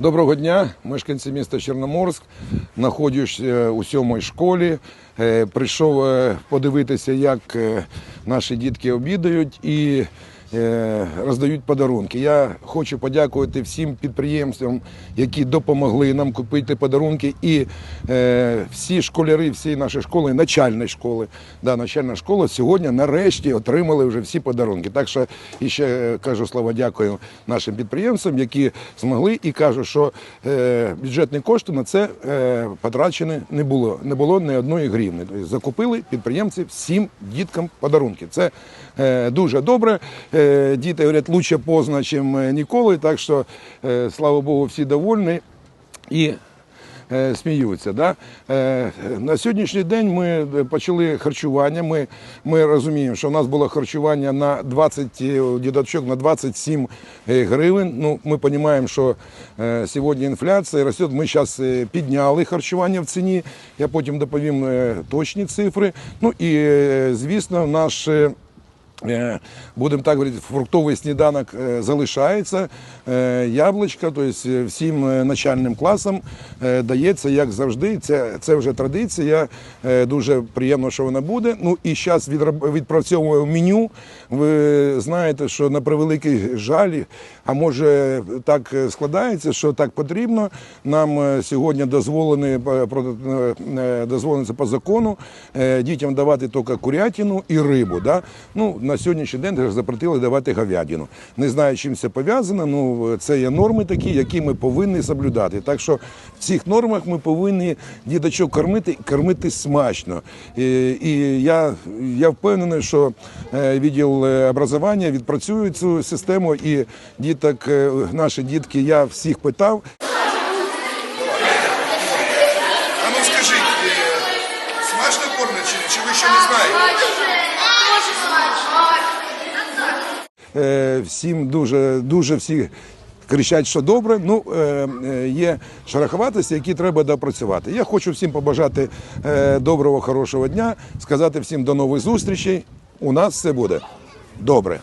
Доброго дня, мешканці міста Чорноморськ. Знаходжусь е, у сьомій школі. Е, Прийшов е, подивитися, як наші дітки обідають і роздають подарунки. Я хочу подякувати всім підприємствам, які допомогли нам купити подарунки. І е, всі школяри, всі наші школи, начальні школи, да, начальна школа сьогодні нарешті отримали вже всі подарунки. Так що і ще е, кажу слава дякую нашим підприємцям, які змогли, і кажу, що е, бюджетні кошти на це е, потрачені не було. Не було ні одної гривни. Закупили підприємці всім діткам подарунки. Це е, дуже добре. Е, діти говорять, лучше поздно, ніж ніколи. Так що, е, слава Богу, всі довольні. І е, сміються. Да? Е, На сьогоднішній день ми почали харчування. Ми, ми розуміємо, що в нас було харчування на 20 е, діточок на 27 е, гривень. Ну, ми розуміємо, що е, сьогодні інфляція росте. Ми зараз підняли харчування в ціні. Я потім доповім е, точні цифри. Ну і, е, звісно, наш. Е, Будемо так говорити, фруктовий сніданок е, залишається. Е, Яблучка, тобто всім начальним класам дається, як завжди. Це, це вже традиція. Дуже приємно, що вона буде. Ну і зараз відпрацьовуємо меню. Ви знаєте, що на превеликий жаль, а може так складається, що так потрібно. Нам сьогодні дозволені дозволено по закону дітям давати тільки курятину і рибу. Да? Ну, на сьогоднішній день запретили давати говядину. Не знаю, чим це пов'язано. Ну це є норми такі, які ми повинні соблюдати. Так що в цих нормах ми повинні діточок кормити, кормити смачно. І, і я, я впевнений, що е, відділ е, образування відпрацює цю систему, і діток, е, наші дітки, я всіх питав. А ну скажіть, смачно кормлять чи ви ще не знаєте? Всім дуже, дуже всі кричать, що добре. Ну, е, е, є шероховатості, які треба допрацювати. Я хочу всім побажати е, доброго, хорошого дня, сказати всім до нових зустрічей. У нас все буде добре.